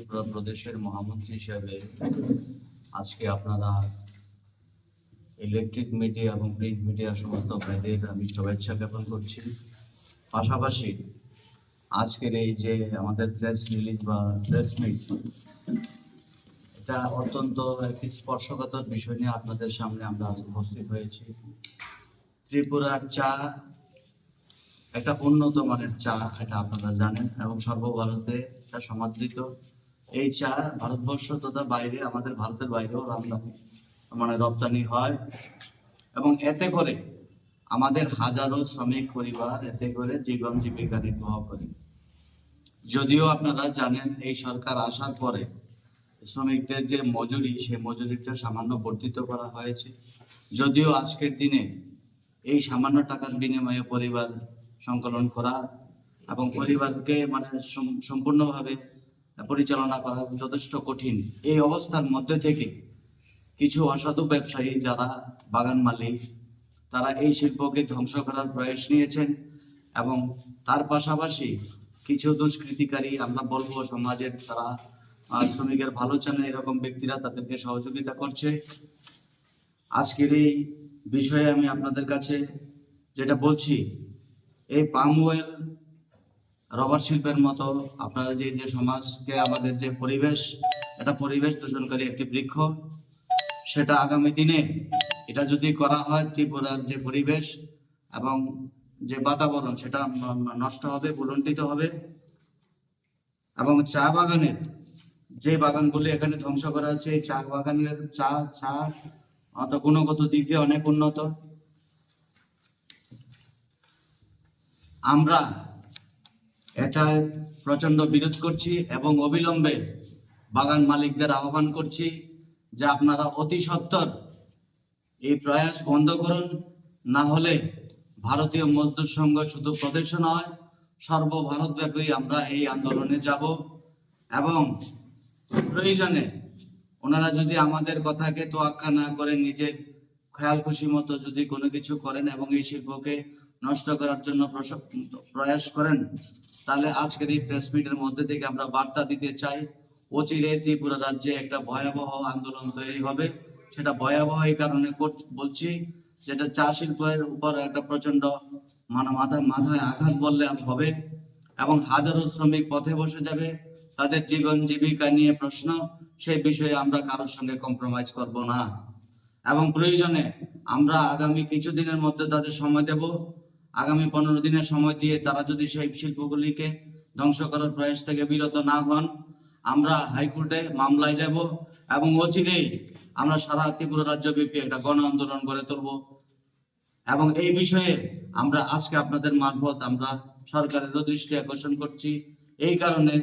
ত্রিপুরা প্রদেশের মহামন্ত্রী হিসাবে আজকে আপনারা ইলেকট্রিক মিডিয়া এবং প্রিন্ট মিডিয়া সমস্ত ভাইদের আমি শুভেচ্ছা জ্ঞাপন করছি। পাশাপাশি আজকের এই যে আমাদের প্রেস রিলিজ বা প্রেস মিট এটা অত্যন্ত একটি স্পর্শকাতর বিষয় নিয়ে আপনাদের সামনে আমরা আজ উপস্থিত হয়েছি। ত্রিপুরার চা, একটা উন্নত মানের চা, এটা আপনারা জানেন, এবং সর্বভারতে এটা সমাদৃত। এই চা ভারতবর্ষ তথা বাইরে, আমাদের ভারতের বাইরেও আমদানি মানে রপ্তানি হয়। এবং এতে করে আমাদের হাজারো শ্রমিক পরিবার এতে করে জীবন জীবিকা নির্বাহ করে। যদিও আপনারা জানেন, এই সরকার আসার পরে শ্রমিকদের যে মজুরি সে মজুরিটা সামান্য বর্ধিত করা হয়েছে। যদিও আজকের দিনে এই সামান্য টাকার বিনিময়ে পরিবার সংকলন করা এবং পরিবারকে মানে সম্পূর্ণভাবে পরিচালনা করা যথেষ্ট কঠিন। এই অবস্থার মধ্যে থেকে কিছু অসাধু ব্যবসায়ী যারা বাগান মালিক, তারা এই শিল্পকে ধ্বংস করার প্রয়াস নিয়েছেন এবং তার পাশাপাশি কিছু দুষ্কৃতিকারী, আমরা বলব সমাজের তারা শ্রমিকের ভালো চান এরকম ব্যক্তিরা তাদেরকে সহযোগিতা করছে। আজকের এই বিষয়ে আমি আপনাদের কাছে যেটা বলছি, এই পাম অয়েল রবার শিল্পের মতো আপনারা যে যে সমাজকে, আমাদের যে পরিবেশ এটা পরিবেশ দূষণকারী একটি বৃক্ষ, সেটা আগামী দিনে এটা যদি করা হয়, ত্রিপুরার যে পরিবেশ এবং যে বাতাবরণ, সেটা নষ্ট হবে বুলন্টিত হবে এবং চা বাগানের যে বাগানগুলি এখানে ধ্বংস করা হচ্ছে, এই চা বাগানের চা চা অত গুণগত দিক দিয়ে অনেক উন্নত। আমরা এটা প্রচণ্ড বিরোধ করছি এবং অবিলম্বে বাগান মালিকদের আহ্বান করছি যে আপনারা অতি সত্বর এই প্রয়াস বন্ধ করুন, না হলে ভারতীয় মজদুর সংঘ শুধু প্রদেশ নয়, সর্বভারতব্যাপী আমরা এই আন্দোলনে যাব এবং প্রয়োজনে ওনারা যদি আমাদের কথাকে তোয়াক্কা না করে নিজের খেয়াল খুশি মতো যদি কোনো কিছু করেন এবং এই শিল্পকে নষ্ট করার জন্য প্রয়াস করেন তাহলে আজকের এই প্রেস মিটের মধ্যে থেকে আমরা বার্তা দিতে চাই, অচিরে ত্রিপুরা রাজ্যে একটা ভয়াবহ আন্দোলন তৈরি হবে। সেটা ভয়াবহ এই কারণে বলছি, যেটা চা শিল্পের উপর একটা প্রচণ্ড মানে মাথা মাথায় আঘাত বললে হবে এবং হাজারো শ্রমিক পথে বসে যাবে। তাদের জীবন জীবিকা নিয়ে প্রশ্ন, সেই বিষয়ে আমরা কারোর সঙ্গে কম্প্রোমাইজ করব না। এবং প্রয়োজনে আমরা আগামী কিছুদিনের মধ্যে তাদের সময় দেব। আগামী পনেরো দিনের সময় দিয়ে তারা যদি সেই শিল্পগুলিকে ধ্বংস করার প্রয়াস থেকে বিরত না হন, আমরা হাইকোর্টে মামলায় যাব এবং অচিরেই আমরা সারা ত্রিপুরা রাজ্যব্যাপী একটা গণ আন্দোলন গড়ে তুলব। এবং এই বিষয়ে আমরা আজকে আপনাদের মারফত আমরা সরকারেরও দৃষ্টি আকর্ষণ করছি। এই কারণে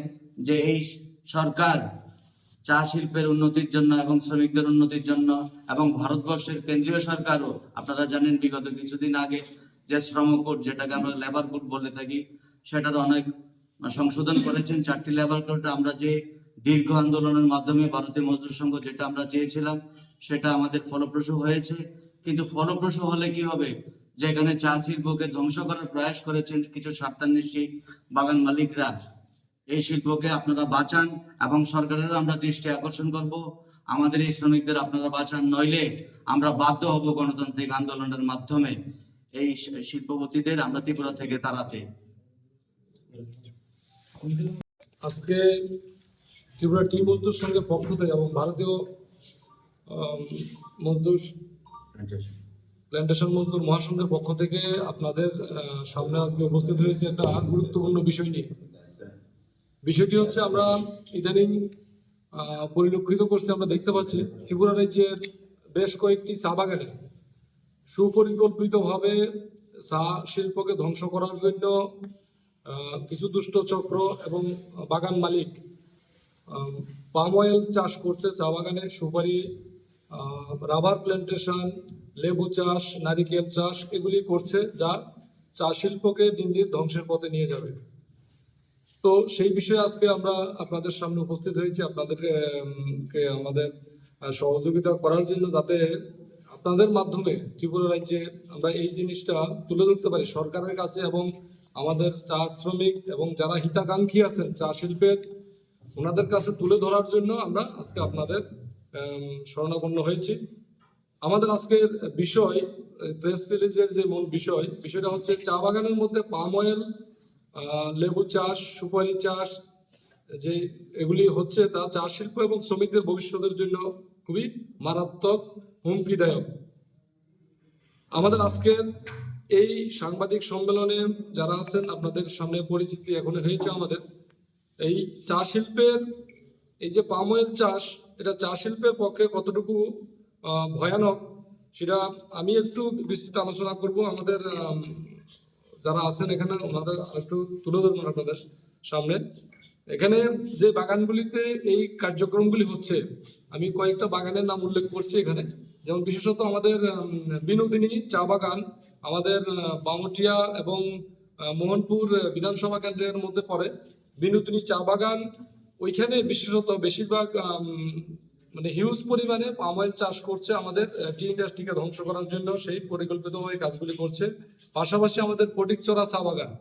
যে এই সরকার চা শিল্পের উন্নতির জন্য এবং শ্রমিকদের উন্নতির জন্য এবং ভারতবর্ষের কেন্দ্রীয় সরকারও, আপনারা জানেন বিগত কিছুদিন আগে যে শ্রম কোড যেটাকে আমরা লেবার কোড বলে থাকি, সেটার অনেক সংশোধন করেছেন। চারটি লেবার কোড আমরা যে দীর্ঘ আন্দোলনের মাধ্যমে ভারতীয় মজদুর সংঘ যেটা আমরা চেয়েছিলাম, সেটা আমাদের ফলপ্রসূ হয়েছে। কিন্তু ফলপ্রসূ হলে কি হবে? যেখানে চা শিল্পকে ধ্বংস করার প্রয়াস করেছেন কিছু স্বার্থান্বেষী বাগান মালিকরা, এই শিল্পকে আপনারা বাঁচান এবং সরকারেরও আমরা দৃষ্টি আকর্ষণ করব। আমাদের এই শ্রমিকদের আপনারা বাঁচান, নইলে আমরা বাধ্য হব গণতান্ত্রিক আন্দোলনের মাধ্যমে। এই শিল্পপতিদের আমরা ত্রিপুরা থেকে তাড়াতে আজকে ত্রিপুরা টি মজদুর সঙ্গে পক্ষ থেকে এবং ভারতীয় মজদুর প্ল্যান্টেশন মজদুর মহাসংঘের পক্ষ থেকে আপনাদের সামনে আজকে উপস্থিত হয়েছে একটা গুরুত্বপূর্ণ বিষয় নিয়ে। বিষয়টি হচ্ছে আমরা ইদানিং পরিলক্ষিত করছি, আমরা দেখতে পাচ্ছি ত্রিপুরা রাজ্যের বেশ কয়েকটি চা বাগানে সুপরিকল্পিতভাবে চা শিল্পকে ধ্বংস করার জন্য কিছু দুষ্ট চক্র এবং বাগান মালিক পাম অয়েল চাষ করছে চা বাগানে। সুপারি রাবার প্ল্যান্টেশন লেবু চাষ, নারিকেল চাষ, এগুলি করছে যা চা শিল্পকে দিন দিন ধ্বংসের পথে নিয়ে যাবে। তো সেই বিষয়ে আজকে আমরা আপনাদের সামনে উপস্থিত হয়েছি। আপনাদেরকে আমাদের সহযোগিতা করার জন্য যাতে আপনাদের মাধ্যমে ত্রিপুরা রাজ্যে আমরা এই জিনিসটা তুলে ধরতে পারি। সরকারের কাছে এবং আমাদের চা শ্রমিক এবং যারা হিতাকাঙ্ক্ষী আছেন চা শিল্পের ওনাদের কাছে তুলে ধরার জন্য আমরা আজকে আপনাদের আম, শরণাপন্ন হয়েছি। আমাদের আজকের বিষয় প্রেস রিলিজের যে মূল বিষয় বিষয়টা হচ্ছে চা বাগানের মধ্যে পাম অয়েল লেবু চাষ সুপারি চাষ যে এগুলি হচ্ছে তা চা শিল্প এবং শ্রমিকদের ভবিষ্যতের জন্য খুবই মারাত্মক হুমকিদায়ক। আমাদের আজকের এই সাংবাদিক সম্মেলনে যারা আছেন, আপনাদের সামনে পরিচিতি এখন হয়েছে আমাদের। এই চা শিল্পের, এই যে পাম অয়েল চাষ, এটা চা শিল্পের পক্ষে কতটুকু ভয়ানক, সেটা আমি একটু বিস্তৃত আলোচনা করব। আমাদের যারা আছেন এখানে, ওনাদের একটু তুলে ধরুন আপনাদের সামনে। এখানে যে বাগানগুলিতে এই কার্যক্রমগুলি হচ্ছে, আমি কয়েকটা বাগানের নাম উল্লেখ করছি এখানে। যেমন বিশেষত আমাদের বিনোদিনী চা বাগান আমাদের বামুটিয়া এবং মোহনপুর বিধানসভা কেন্দ্রের মধ্যে পড়ে। বিনোদিনী চা বাগান ওইখানে বিশেষত বেশিরভাগ মানে হিউজ পরিমাণে পাম অয়েল চাষ করছে আমাদের টি ইন্ডাস্ট্রিকে ধ্বংস করার জন্য সেই পরিকল্পিত পরিকল্পিতভাবে কাজগুলি করছে। পাশাপাশি আমাদের ফটিকচরা চা বাগান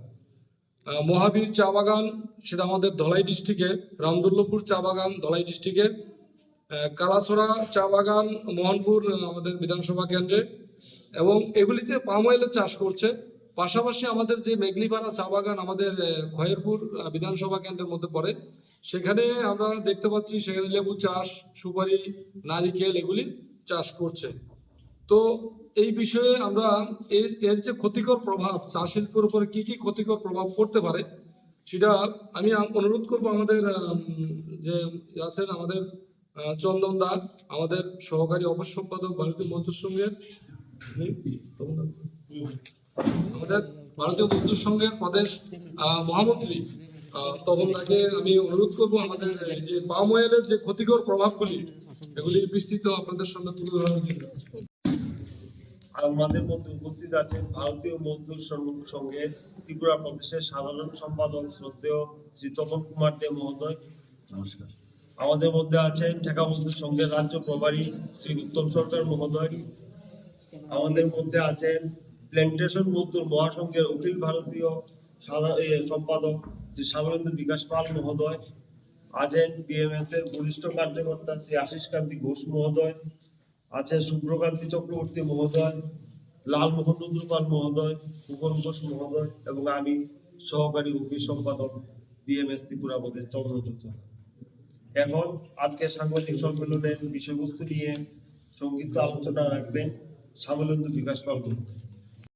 মহাবীর চা বাগান সেটা আমাদের ধলাই ডিস্ট্রিক্টে রামদুল্লপুর চা বাগান ধলাই ডিস্ট্রিক্টে কালাছড়া চা বাগান মোহনপুর আমাদের বিধানসভা কেন্দ্রে। এবং এগুলিতে পাম অয়েলের চাষ করছে। পাশাপাশি আমাদের যে মেঘলিপাড়া চা বাগান আমাদের খয়েরপুর বিধানসভা কেন্দ্রের মধ্যে পড়ে। সেখানে আমরা দেখতে পাচ্ছি সেখানে লেবু চাষ, সুপারি, নারিকেল এগুলি চাষ করছে। তো এই বিষয়ে আমরা এর যে ক্ষতিকর প্রভাব চা শিল্পের উপরে কি কি ক্ষতিকর প্রভাব পড়তে পারে, সেটা আমি অনুরোধ করব আমাদের যে আছেন আমাদের চন্দন দাস আমাদের সহকারী অফিস সম্পাদক ভারতীয় মজদুর সংঘের আমাদের ভারতীয় মজদুর সংঘের প্রদেশ আহ, মহামন্ত্রী আহ, তখন তাকে আমি অনুরোধ করব আমাদের যে পাম অয়েলের যে ক্ষতিকর প্রভাবগুলি এগুলি বিস্তৃত আপনাদের সামনে তুলে ধরার জন্য আমাদের মধ্যে উপস্থিত আছেন ভারতীয় মজদুর সংঘের ত্রিপুরা প্রদেশের সাধারণ সম্পাদক শ্রদ্ধেয় শ্রী তপন কুমার দে মহোদয়। নমস্কার। আমাদের মধ্যে আছেন ঢাকা মজদুর সংঘের রাজ্য প্রভারী শ্রী উত্তম সরকার মহোদয়। আমাদের মধ্যে আছেন প্ল্যান্টেশন মজদুর মহাসংঘের অখিল ভারতীয় সম্পাদক শ্রী সামরেন্দ্র বিকাশ পাল মহোদয়। আছেন বিএমএস এর বরিষ্ঠ কার্যকর্তা শ্রী আশিস কান্তি ঘোষ মহোদয়। আছেন শুভ্রকান্তি চক্রবর্তী মহোদয় লালমোহন রুদ্রপাল মহোদয় উপন ঘোষ মহোদয় এবং আমি সহকারী অফিস সম্পাদক বিএমএস ত্রিপুরা প্রদেশ চন্দ্রচূড়। এখন আজকে সাংবাদিক সম্মেলনের বিষয়বস্তু নিয়ে সংক্ষিপ্ত আলোচনা রাখবেন সামলেন্দু বিকাশ মহোদয়।